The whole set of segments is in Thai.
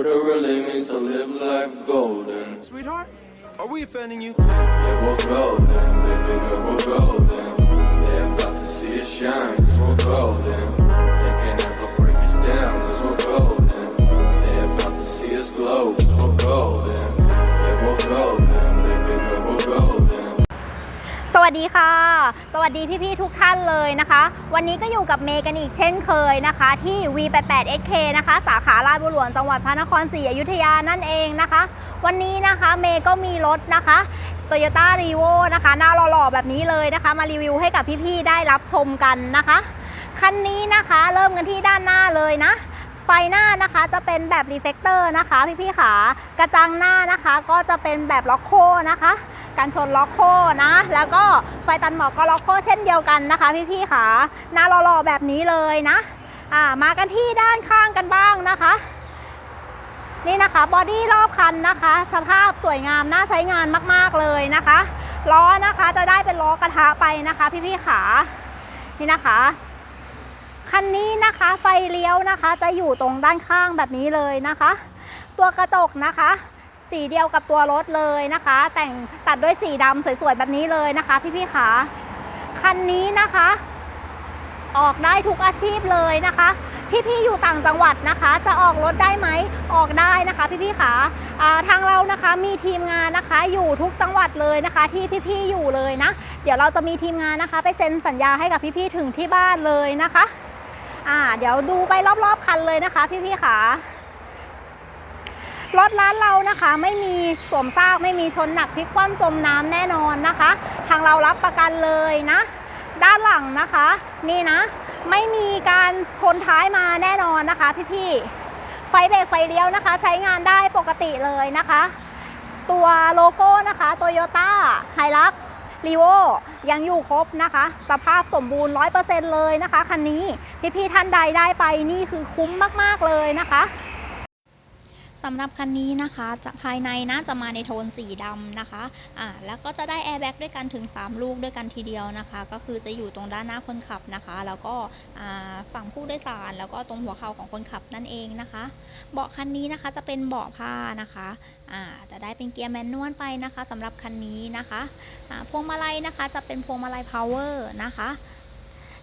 what it really means to live life golden. Sweetheart, are we offending you? Yeah, we're golden, baby girl, we're golden. สวัสดีค่ะ สวัสดีพี่ๆทุกท่านเลยนะคะ วันนี้ก็อยู่กับเมย์กันอีกเช่นเคยนะคะ ที่ V88XK นะคะ สาขาลาดบุรีจังหวัดพระนครศรีอยุธยานั่นเองนะคะ วันนี้นะคะเมย์ก็มีรถนะคะ Toyota r e v o นะคะ หน้าหล่อๆแบบนี้เลยนะคะ มารีวิวให้กับพี่ๆได้รับชมกันนะคะ คันนี้นะคะเริ่มกันที่ด้านหน้าเลยนะไฟหน้านะคะจะเป็นแบบรีเฟกเตอร์นะคะ พี่ๆขากระจังหน้านะคะ ก็จะเป็นแบบล็อกโคนะคะ การชนล็อกโคนะ แล้วก็ไฟตันหมอกก็ล็อกโคเช่นเดียวกันนะคะ พี่ๆขาหน้าหล่อๆแบบนี้เลยนะอ่ามากันที่ด้านข้างกันบ้างนะคะ นี่นะคะบอดี้รอบคันนะคะ สภาพสวยงามน่าใช้งานมากๆเลยนะคะล้อนะคะจะได้เป็นล้อกระทะไปนะคะ พี่ๆขานี่นะคะคันนี้นะคะไฟเลี้ยวนะคะจะอยู่ตรงด้านข้างแบบนี้เลยนะคะ ตัวกระจกนะคะ สีเดียวกับตัวรถเลยนะคะ แต่งตัดด้วยสีดำสวยๆแบบนี้เลยนะคะ พี่ๆขาคันนี้นะคะ ออกได้ทุกอาชีพเลยนะคะ พี่ๆอยู่ต่างจังหวัดนะคะ จะออกรถได้ไหมออกได้นะคะ พี่ๆขาทางเรานะคะมีทีมงานนะคะ อยู่ทุกจังหวัดเลยนะคะ ที่พี่ๆอยู่เลยนะ เดี๋ยวเราจะมีทีมงานนะคะ ไปเซ็นสัญญาให้กับพี่ๆถึงที่บ้านเลยนะคะอ่าเดี๋ยวดูไปรอบๆคันเลยนะคะ พี่ๆค่ะ รถร้านเรานะคะไม่มีสวมซากไม่มีชนหนักพลิกคว่ำจมน้ำแน่นอนนะคะ ทางเรารับประกันเลยนะ ด้านหลังนะคะ นี่นะ ไม่มีการชนท้ายมาแน่นอนนะคะ พี่ๆไฟเบรกไฟเลี้ยวนะคะ ใช้งานได้ปกติเลยนะคะ ตัวโลโก้นะคะ Toyota h i l u x รีโวยังอยู่ครบนะคะ สภาพสมบูรณ์ 100%เลยนะคะคันนี้พี่ๆท่านใดได้ไปนี่คือคุ้มมากๆเลยนะคะ สำหรับคันนี้นะคะจะภายในนะจะมาในโทนสีดำนะคะอ่าแล้วก็จะได้แอร์แบ็กด้วยกันถึง 3 ลูกด้วยกันทีเดียวนะคะ ก็คือจะอยู่ตรงด้านหน้าคนขับนะคะ แล้วก็อ่าฝั่งผู้โดยสาร แล้วก็ตรงหัวเข่าของคนขับนั่นเองนะคะ เบาะคันนี้นะคะจะเป็นเบาะผ้านะคะอ่าจะได้เป็นเกียร์แมนนวลไปนะคะสำหรับคันนี้นะคะอ่าพวงมาลัยนะคะจะเป็นพวงมาลัยพาวเวอร์นะคะ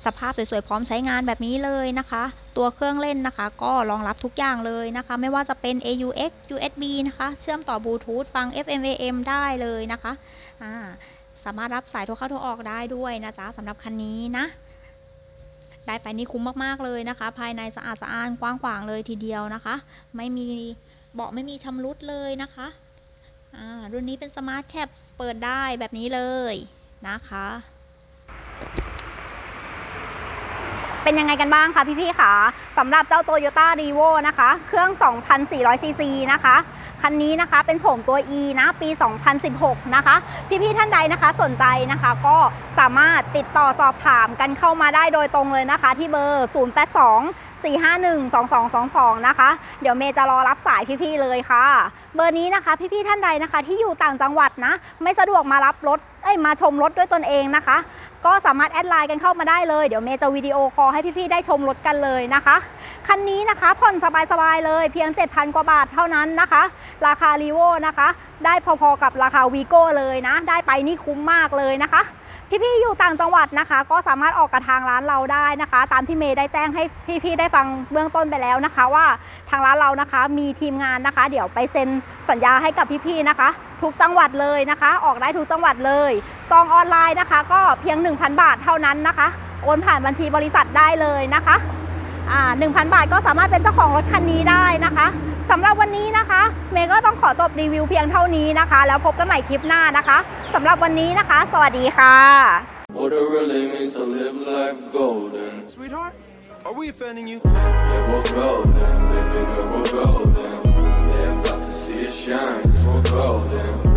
สภาพสวยๆพร้อมใช้งานแบบนี้เลยนะคะ ตัวเครื่องเล่นนะคะ ก็รองรับทุกอย่างเลยนะคะ ไม่ว่าจะเป็น AUX USB นะคะ เชื่อมต่อบลูทูธฟัง FM AM ได้เลยนะคะอ่าสามารถรับสายโทรเข้าโทรออกได้ด้วยนะจ๊ะสำหรับคันนี้นะได้ไปนี่คุ้มมากๆเลยนะคะ ภายในสะอาดสะอ้านกว้างขวางเลยทีเดียวนะคะ ไม่มีเบาะไม่มีชำรุดเลยนะคะรุ่นนี้เป็นสมาร์ทแคปเปิดได้แบบนี้เลยนะคะ เป็นยังไงกันบ้างคะพี่ๆคะสำหรับเจ้า Toyota r e v o นะคะ เครื่อง 2,400ซีซีนะคะคันนี้นะคะเป็นโฉมตัว E นะปี 2016 นะคะ พี่ๆท่านใดนะคะสนใจนะคะก็สามารถติดต่อสอบถามกันเข้ามาได้โดยตรงเลยนะคะ ที่เบอร์ 082 451-2222 นะคะ เดี๋ยวเมย์จะรอรับสายพี่ๆเลยค่ะ เบอร์นี้นะคะ พี่ๆท่านใดนะคะ ที่อยู่ต่างจังหวัดนะ ไม่สะดวกมารับรถเอ้ยมาชมรถด้วยตนเองนะคะ ก็สามารถแอดไลน์กันเข้ามาได้เลยเดี๋ยวเมย์จะวิดีโอคอลให้พี่ๆได้ชมรถกันเลยนะคะคันนี้นะคะผ่อนสบายๆเลยเพียง 7,000 กว่าบาทเท่านั้นนะคะ ราคารีโวนะคะ ได้พอๆกับราคาวีโก้เลยนะ ได้ไปนี่คุ้มมากเลยนะคะ พี่ๆอยู่ต่างจังหวัดนะคะ ก็สามารถออกกับทางร้านเราได้นะคะ ตามที่เมย์ได้แจ้งให้พี่ๆได้ฟังเบื้องต้นไปแล้วนะคะ ว่าทางร้านเรานะคะ มีทีมงานนะคะ เดี๋ยวไปเซ็น สัญญาให้กับพี่ๆนะคะ ทุกจังหวัดเลยนะคะ ออกได้ทุกจังหวัดเลยจองออนไลน์นะคะ ก็เพียง 1,000 บาทเท่านั้นนะคะ โอนผ่านบัญชีบริษัทได้เลยนะคะอ่า1,000 บาทก็สามารถเป็นเจ้าของรถคันนี้ได้นะคะสำหรับวันนี้นะคะ เมย์ก็ต้องขอจบรีวิวเพียงเท่านี้นะคะ แล้วพบกันใหม่คลิปหน้านะคะสำหรับวันนี้นะคะ สวัสดีค่ะ What it really means to live life golden. Sweetheart, are we offending you? Yeah, we're golden, baby girl, we're golden. just shine, for golden.